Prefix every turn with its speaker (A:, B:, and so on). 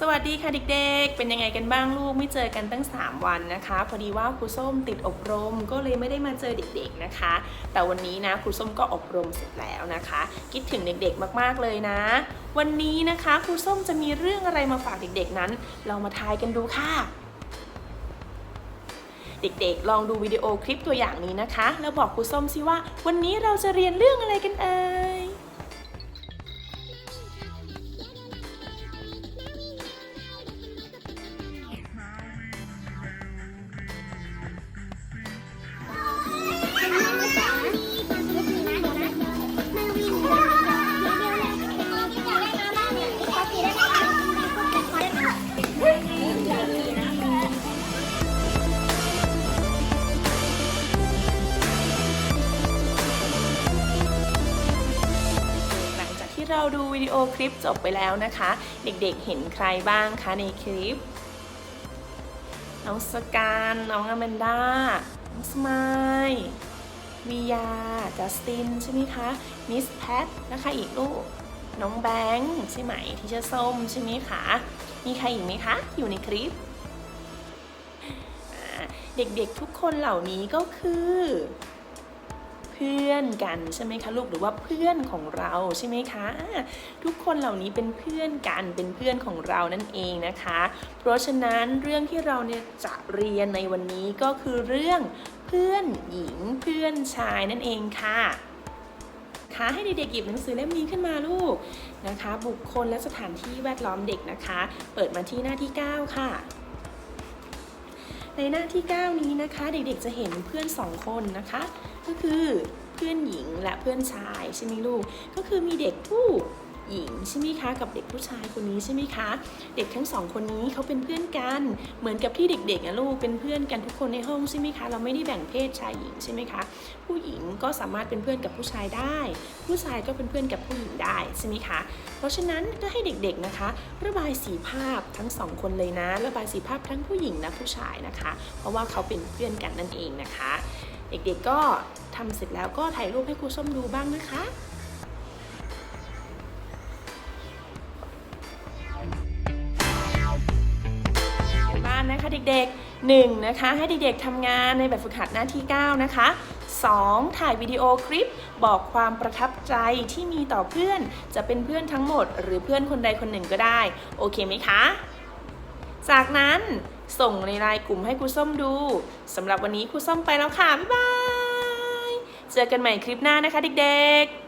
A: สวัสดีค่ะเด็กๆ เป็นยังไงกันบ้างลูกไม่เจอกันตั้ง 3 วันนะคะ พอดีว่าครูส้มติดอบรมก็เลยไม่ได้มาเจอเด็กๆนะคะ แต่วันนี้นะครูส้มก็อบรมเสร็จแล้วนะคะ คิดถึงเด็กๆมากๆเลยนะ วันนี้นะคะครูส้มจะมีเรื่องอะไรมาฝากเด็กๆนั้น เรามาทายกันดูค่ะ เด็กๆ ลองดูวิดีโอคลิปตัวอย่างนี้นะคะ แล้วบอกครูส้มสิว่า วันนี้เราจะเรียนเรื่องอะไรกันเอ่ย ที่เราดูวิดีโอคลิปจบไปแล้วนะคะ เด็กๆเห็นใครบ้างคะในคลิป น้องสการน้องอแมนดาน้องสมายวิยาจัสตินใช่ไหมคะ มิสแพทนะคะอีกลูก น้องแบงค์ใช่ไหมที่ชื่อส้มใช่ไหมคะ มีใครอีกไหมคะ อยู่ในคลิป เด็กๆทุกคนเหล่านี้ก็คือ พื่อนกันใช่ไหมคะลูกหรือว่าเพื่อนของเราใช่ไหมคะทุกคนเหล่านี้เป็นเพื่อนกันเป็นเพื่อนของเรานั่นเองนะคะ เพราะฉะนั้นเรื่องที่เราเนี่ยจะเรียนในวันนี้ก็คือเรื่องเพื่อนหญิงเพื่อนชายนั่นเองค่ะคะให้เด็กๆหยิบหนังสือเล่มนี้ขึ้นมาลูกนะคะ บุคคลและสถานที่แวดล้อมเด็กนะคะ เปิดมาที่หน้าที่ 9 ค่ะ ในหน้าที่ 9 นี้นะคะ เด็กๆจะเห็นเพื่อนสองคนนะคะ ก็คือเพื่อนหญิงและเพื่อนชายใช่ไหมลูก ก็คือมีเด็กผู้หญิงใช่ไหมคะกับเด็กผู้ชายคนนี้ใช่ไหมคะ เด็กทั้งสองคนนี้เขาเป็นเพื่อนกัน เหมือนกับที่เด็กๆอะลูกเป็นเพื่อนกันทุกคนในห้องใช่ไหมคะ เราไม่ได้แบ่งเพศชายหญิงใช่ไหมคะ ผู้หญิงก็สามารถเป็นเพื่อนกับผู้ชายได้ ผู้ชายก็เป็นเพื่อนกับผู้หญิงได้ใช่ไหมคะ เพราะฉะนั้นก็ให้เด็กๆนะคะ ระบายสีภาพทั้งสองคนเลยนะ ระบายสีภาพทั้งผู้หญิงและผู้ชายนะคะ เพราะว่าเขาเป็นเพื่อนกันนั่นเองนะคะ เด็กๆก็ ทำเสร็จแล้วก็ถ่ายรูปให้ครูส้มดูบ้างนะคะบ้านนะคะเด็กๆ1นะคะให้เด็กๆทำงานในแบบฝึกหัดหน้าที่ 9 นะคะ 2. ถ่ายวิดีโอคลิป บอกความประทับใจที่มีต่อเพื่อน จะเป็นเพื่อนทั้งหมด หรือเพื่อนคนใดคนหนึ่งก็ได้ โอเคไหมคะ จากนั้นส่งในไลน์กลุ่มให้ครูส้มดูสำหรับวันนี้ครูส้มไปแล้วค่ะ บ๊ายบาย เจอกันใหม่คลิปหน้านะคะเด็กๆ